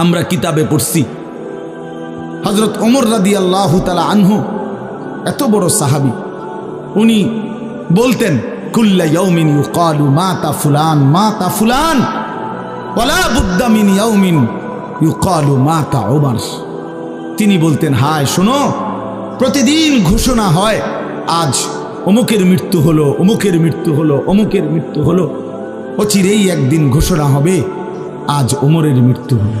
আমরা কিতাবে পড়ছি। হজরত ওমর রাদি আল্লাহ তালা আনহু, এত বড় সাহাবি। উনি বলতেন, কুল্লা ইউকালু মাতা ফুলান ফুলান ইয়ৌমিন ইউকালু মাতা ওমর তিনি বলতেন, হায়, শোনো, প্রতিদিন ঘোষণা হয়, আজ অমুকের মৃত্যু হলো, অমুকের মৃত্যু হলো, অমুকের মৃত্যু হলো। অচিরেই একদিন ঘোষণা হবে, আজ ওমরের মৃত্যু হলো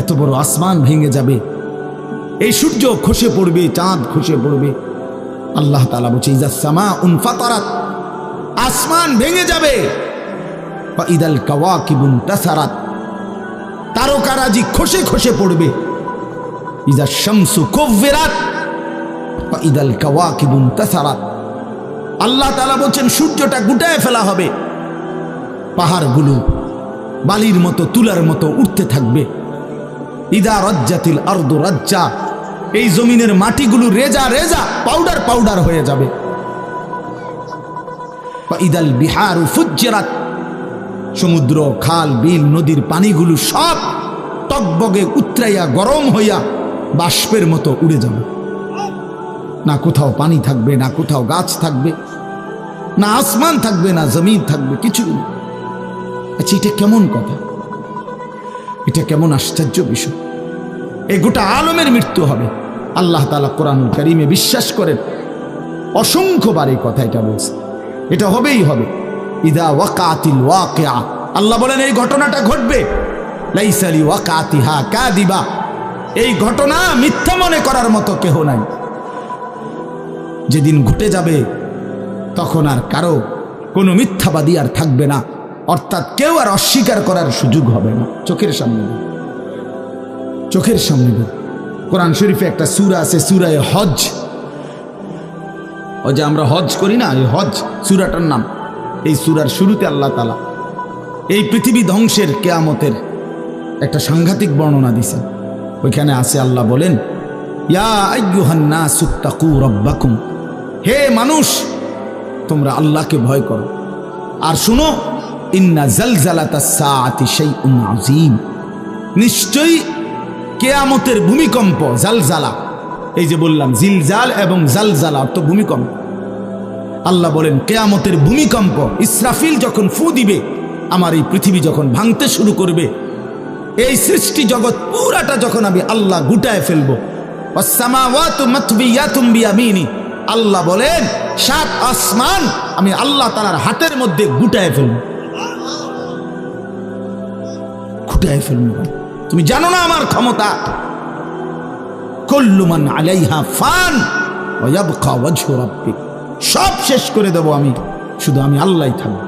এত বড় আসমান ভেঙে যাবে। এই সূর্য খসে পড়বে, চাঁদ খসে পড়বে। আল্লাহ তালা বলছে ইজাসমা উনফাতারাত আসমান ভেঙে যাবে। ইদাল কাওয়া কিবুন তাসারাত, তারকারাজি খসে খসে পড়বে। ইজা শামসু কব্বেরাত বা ইদাল কাওয়া কিবুন তাসারাত। আল্লাহ তালা বলছেন, সূর্যটা গুটায় ফেলা হবে। পাহাড়গুলো বালির মতো, তুলার মতো উঠতে থাকবে। ইদা রজ্জাতিল আর্দ রাজ্জা। এই জমিনের মাটিগুলো রেজা রেজা, পাউডার পাউডার হয়ে যাবে। ইদাল বিহার ফুজ্জেরাত। সমুদ্র, খাল, বিল, নদীর পানিগুলো সব টকবগে উতরাইয়া, গরম হইয়া বাষ্পের মতো উড়ে যাবে। না কোথাও পানি থাকবে, না কোথাও গাছ থাকবে, না আসমান থাকবে, না জমিন থাকবে কিছু আচ্ছা এটা কেমন কথা? এটা কেমন আশ্চর্য বিষয়। এই গোটা আলমের মৃত্যু হবে। আল্লাহ তালা কোরআন করিমে বিশ্বাস করেন। অসংখ্যবার এই কথা এটা বলছে। এটা হবেই হবে। ইদা ওয়াকাতিল ওয়াকিয়া। আল্লাহ বলেন, এই ঘটনাটা ঘটবে। লাইসালি ওয়াকাতিহা কাদিবা এই ঘটনা মিথ্যা মনে করার মতো কেহ নাই। যেদিন ঘটে যাবে, তখন আর কারও কোনো মিথ্যাবাদী আর থাকবে না। অর্থাৎ কেউ আর অস্বীকার করার সুযোগ হবে না। চোখের সামনে চোখের সামনে। কোরআন শরীফে একটা সুরা আছে, সুরায় হজ ও যে আমরা হজ করি না, এই হজ সুরাটার নাম। এই সুরার শুরুতে আল্লাহ তালা এই পৃথিবী ধ্বংসের কেয়ামতের একটা সাংঘাতিক বর্ণনা দিছেন ওইখানে আছে আল্লাহ বলেন হে মানুষ, তোমরা আল্লাহকে ভয় করো। আর শুনো ইন্না জালজালাতা সাআতি শাইউন নিশ্চয়ই কেয়ামতের ভূমিকম্প, জালজালা। এই যে বললাম, জিলজাল এবং জালজালা অর্থ ভূমিকম্প। আল্লাহ বলেন, কেয়ামতের ভূমিকম্প, ইসরাফিল যখন ফু দিবে, আমার এই পৃথিবী যখন ভাঙতে শুরু করবে, এই সৃষ্টি জগৎ পুরাটা যখন আমি আল্লাহ গুটায় ফেলব আল্লাহ বলেন, সাত আসমান আমি আল্লাহ তালার হাতের মধ্যে গুটায় ফেলব। গুটায় ফেলব তুমি জানো না আমার ক্ষমতা? কল্লুমান আলাইহা ফান সব শেষ করে দেব আমি। শুধু আমি আল্লাহই থাকব।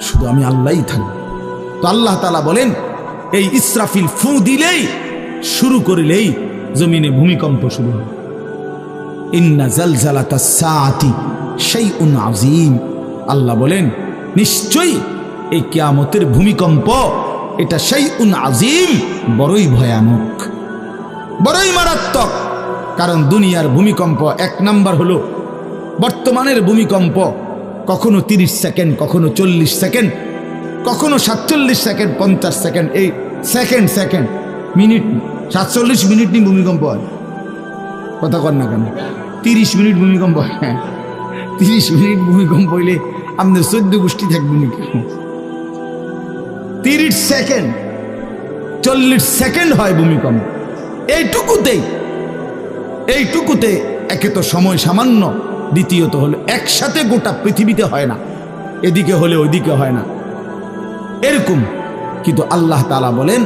শুধু আমি আল্লাহই থাকব। তো আল্লাহ তালা বলেন, এই ইসরাফিল ফু দিলেই, শুরু করিলেই জমিনে ভূমিকম্প শুরু হবে। ইন্না জালজালাতা সাআতি শাইউন আযীম। আল্লাহ বলেন, নিশ্চয়ই এই কিয়ামতের ভূমিকম্প এটা সেই উন আজিম বড়ই ভয়ানক। বড়ই মারাত্মক, কারণ দুনিয়ার ভূমিকম্প এক নাম্বার হলো, বর্তমানের ভূমিকম্প কখনো তিরিশ সেকেন্ড, কখনো চল্লিশ সেকেন্ড, কখনো সাতচল্লিশ সেকেন্ড, পঞ্চাশ সেকেন্ড, এই সেকেন্ড সেকেন্ড, মিনিট, সাতচল্লিশ মিনিট নিয়ে ভূমিকম্প হয়। কথা কর না কেন? তিরিশ মিনিট ভূমিকম্প হ্যাঁ। তিরিশ মিনিট ভূমিকম্প হইলে আপনার চোদ্দ গোষ্ঠী থাকবে নাকি? তিরিশ সেকেন্ড, চল্লিশ সেকেন্ড হয় ভূমিকম্প। এইটুকুতেই, এইটুকুতে একে তো সময় সামান্য, দ্বিতীয়ত হলো একসাথে গোটা পৃথিবীতে হয় না, এদিকে হলে ওইদিকে হয় না। এরকম, কিন্তু আল্লাহ তালা বলেন,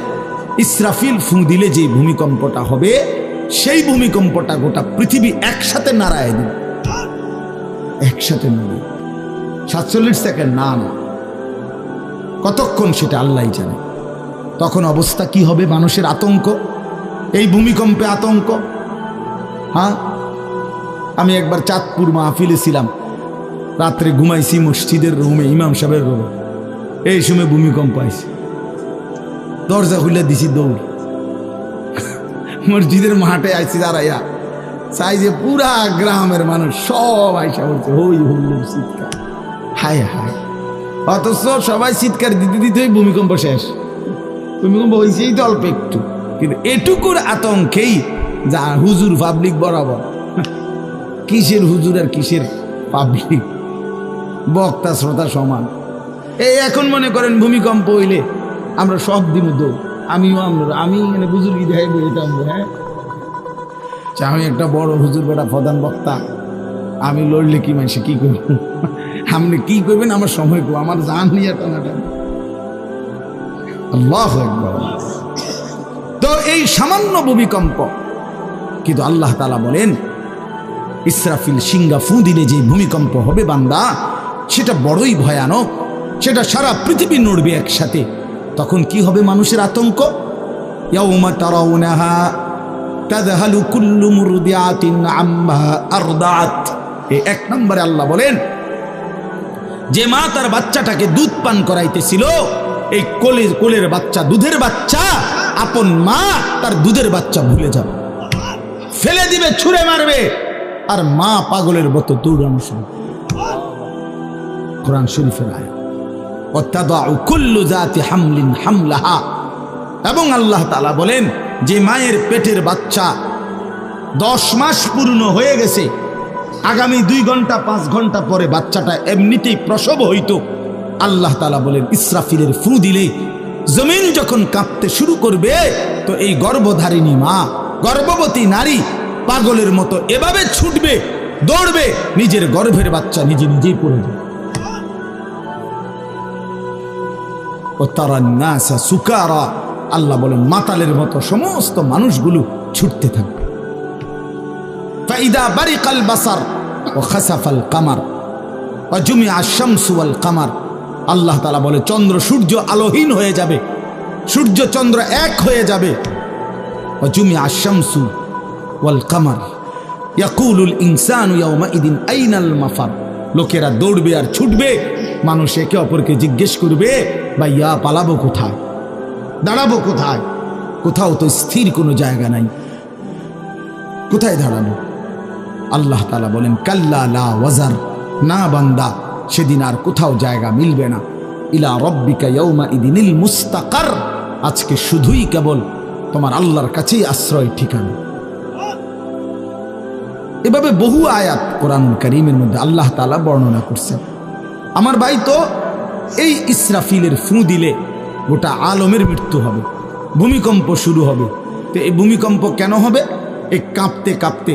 ইসরাফিল ফু দিলে যে ভূমিকম্পটা হবে, সেই ভূমিকম্পটা গোটা পৃথিবী একসাথে নাড়ায় দিন একসাথে নাড়ে সাতচল্লিশ সেকেন্ড, না না। কতক্ষণ সেটা আল্লাহ জানে। তখন অবস্থা কি হবে মানুষের আতঙ্ক? এই ভূমিকম্পে আতঙ্ক? হ্যাঁ? আমি একবার চাঁদপুর মাহফিলে ছিলাম। রাত্রে ঘুমাইছি মসজিদের রুমে, ইমাম সাহেবের রুমে। এই সময় ভূমিকম্প আইছে। দরজা খুলে দিছি দৌড়। মসজিদের মাঠে আইছি দাঁড়াইয়া। চাই যে পুরা গ্রামের মানুষ সব আইসা বলছে হই হুল্লুম চিৎকার। হায় হায়। অথচ সবাই চিৎকার দিতে দিতেই ভূমিকম্প শেষ। ভূমিকম্প হয়েছেই তো অল্প একটু। কিন্তু এটুকুর আতঙ্কেই যা হুজুর পাবলিক বরাবর। কিসের হুজুর আর কিসের পাবলিক বক্তা শ্রোতা সমান। এই এখন মনে করেন ভূমিকম্প হইলে আমরা সব দিন দৌড়। আমিও আমরা আমি মানে বুজুর্গি দেখাই বলতাম হ্যাঁ? আচ্ছা, আমি একটা বড় হুজুর বেটা প্রধান বক্তা। আমি লড়লে কি মানুষে কি করব? আপনি কি করবেন? আমার সময় কো আমার জান নিয়ে টানাটানি আল্লাহ তো এই সামান্য ভূমিকম্প, কিন্তু আল্লাহ তালা বলেন, ইসরাফিল সিঙ্গা ফু দিলে যে ভূমিকম্প হবে বান্দা, সেটা বড়ই ভয়ানক, সেটা সারা পৃথিবী নড়বে একসাথে। তখন কি হবে মানুষের আতঙ্ক? আম্মা আরদাত এক নম্বরে আল্লাহ বলেন যে মা তার বাচ্চাটাকে দুধ পান করাইতেছিল, এই কোলের কোলের বাচ্চা, দুধের বাচ্চা, আপন মা তার দুধের বাচ্চা ভুলে যাবে। ফেলে দিবে, ছুঁড়ে মারবে। আর মা পাগলের মতো দৌড়ানো শুরু। কোরআন শরীফের এবং আল্লাহ তালা বলেন, যে মায়ের পেটের বাচ্চা দশ মাস পূর্ণ হয়ে গেছে আগামী দুই ঘণ্টা, পাঁচ ঘণ্টা পরে বাচ্চাটা এমনিতেই প্রসব হইতো। আল্লাহ তালা বলেন, ইসরাফিলের ফু দিলে জমিন যখন কাঁপতে শুরু করবে, তো এই গর্ভধারিণী মা, গর্ভবতী নারী পাগলের মতো এভাবে ছুটবে, দৌড়বে, নিজের গর্ভের বাচ্চা নিজে নিজেই পড়ে যাবে। ও তারা নাসা সুকারা, আল্লাহ বলেন, মাতালের মতো সমস্ত মানুষগুলো ছুটতে থাকবে। ফাইদা বারিকাল বাসার ও খাসাফাল কামার ও জুমি আল্লাহ তালা বলে, চন্দ্র সূর্য আলোহীন হয়ে যাবে। সূর্য চন্দ্র এক হয়ে যাবে। ও জুমি আশামসু ওয়াল কামার ইয়াকুলুল ইনসানু ইয়াউমা ইদিন আইনাল মাফার লোকেরা দৌড়বে আর ছুটবে। মানুষ একে অপরকে জিজ্ঞেস করবে বা ইয়া পালাবো কোথায়? দাঁড়াবো কোথায়? কোথাও তো স্থির কোনো জায়গা নাই। কোথায় দাঁড়াবো? আল্লাহ তালা বলেন, কাল্লা লা ওয়াজার। না বান্দা, সেদিন আর কোথাও জায়গা মিলবে না। ইলা রব্বিকা ইয়ৌমা ইদিনিল মুস্তাকার। আজকে শুধুই কেবল তোমার আল্লাহর কাছেই আশ্রয় ঠিকানা। এভাবে বহু আয়াত কোরআনুল করিমের মধ্যে আল্লাহ তালা বর্ণনা করছেন। আমার ভাই তো এই ইসরাফিলের ফু দিলে গোটা আলমের মৃত্যু হবে, ভূমিকম্প শুরু হবে। তো এই ভূমিকম্প কেন হবে? এই কাঁপতে কাঁপতে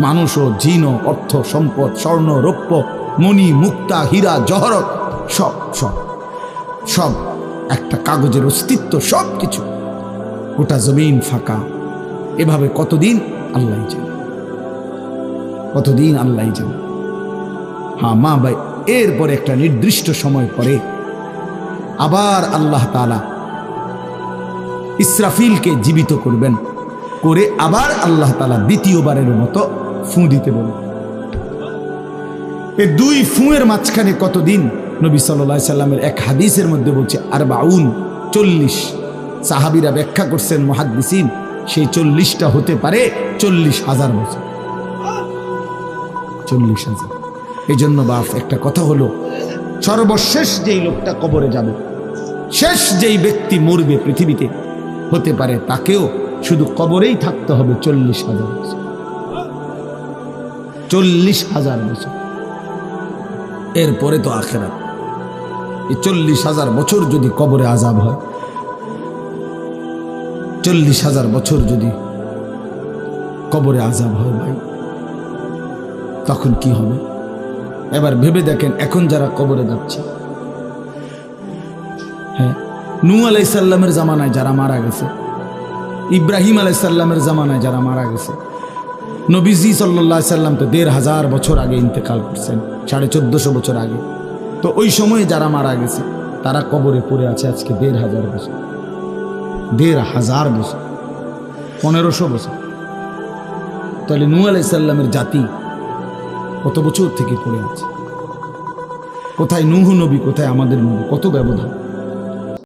মানুষ ও জিন অর্থ, সম্পদ, স্বর্ণ, রৌপ্য, মণি, মুক্তা, হীরা, জহরত, সব সব সব, একটা কাগজের অস্তিত্ব, সব কিছু গোটা জমিন ফাঁকা। এভাবে কতদিন আল্লাহ জানে। কতদিন আল্লাহ জানে। হ্যাঁ মা ভাই, এরপরে একটা নির্দিষ্ট সময় পরে আবার আল্লাহ তালা ইসরাফিলকে জীবিত করবেন, করে আবার আল্লাহ তালা দ্বিতীয়বারের মতো ফু দিতে বলে। এই দুই ফুঁয়ের মাঝখানে কতদিন নবী সাল্লা সাল্লামের এক হাদিসের মধ্যে বলছে আর বাউন চল্লিশ। সাহাবিরা ব্যাখ্যা করছেন, মহাদ্দিসিন, সেই চল্লিশটা হতে পারে চল্লিশ হাজার বছর। চল্লিশ হাজার। এই জন্য বাপ, একটা কথা হলো, সর্বশেষ যেই লোকটা কবরে যাবে, শেষ যেই ব্যক্তি মরবে পৃথিবীতে, হতে পারে তাকেও শুধু কবরেই থাকতে হবে চল্লিশ হাজার বছর। চল্লিশ হাজার বছর। এরপরে তো আখেরাত। এই চল্লিশ হাজার বছর যদি কবরে আজাব হয়, চল্লিশ হাজার বছর যদি কবরে আজাব হয় ভাই, তখন কি হবে? এবার ভেবে দেখেন, এখন যারা কবরে যাচ্ছে হ্যাঁ নূ আলাইসাল্লামের জামানায় যারা মারা গেছে, ইব্রাহিম আলাইসাল্লামের জামানায় যারা মারা গেছে নবীজি সাল্লাহ সাল্লাম তো দেড় হাজার বছর আগে ইন্তেকাল করছেন, সাড়ে চোদ্দশো বছর আগে। তো ওই সময়ে যারা মারা গেছে, তারা কবরে পড়ে আছে আজকে দেড় হাজার বছর। দেড় হাজার বছর, পনেরোশো বছর। তাহলে নূ আলাইসাল্লামের জাতি কত বছর থেকে পড়ে আছে? কোথায় নুহ নবী, কোথায় আমাদের নবী? কত ব্যবধান?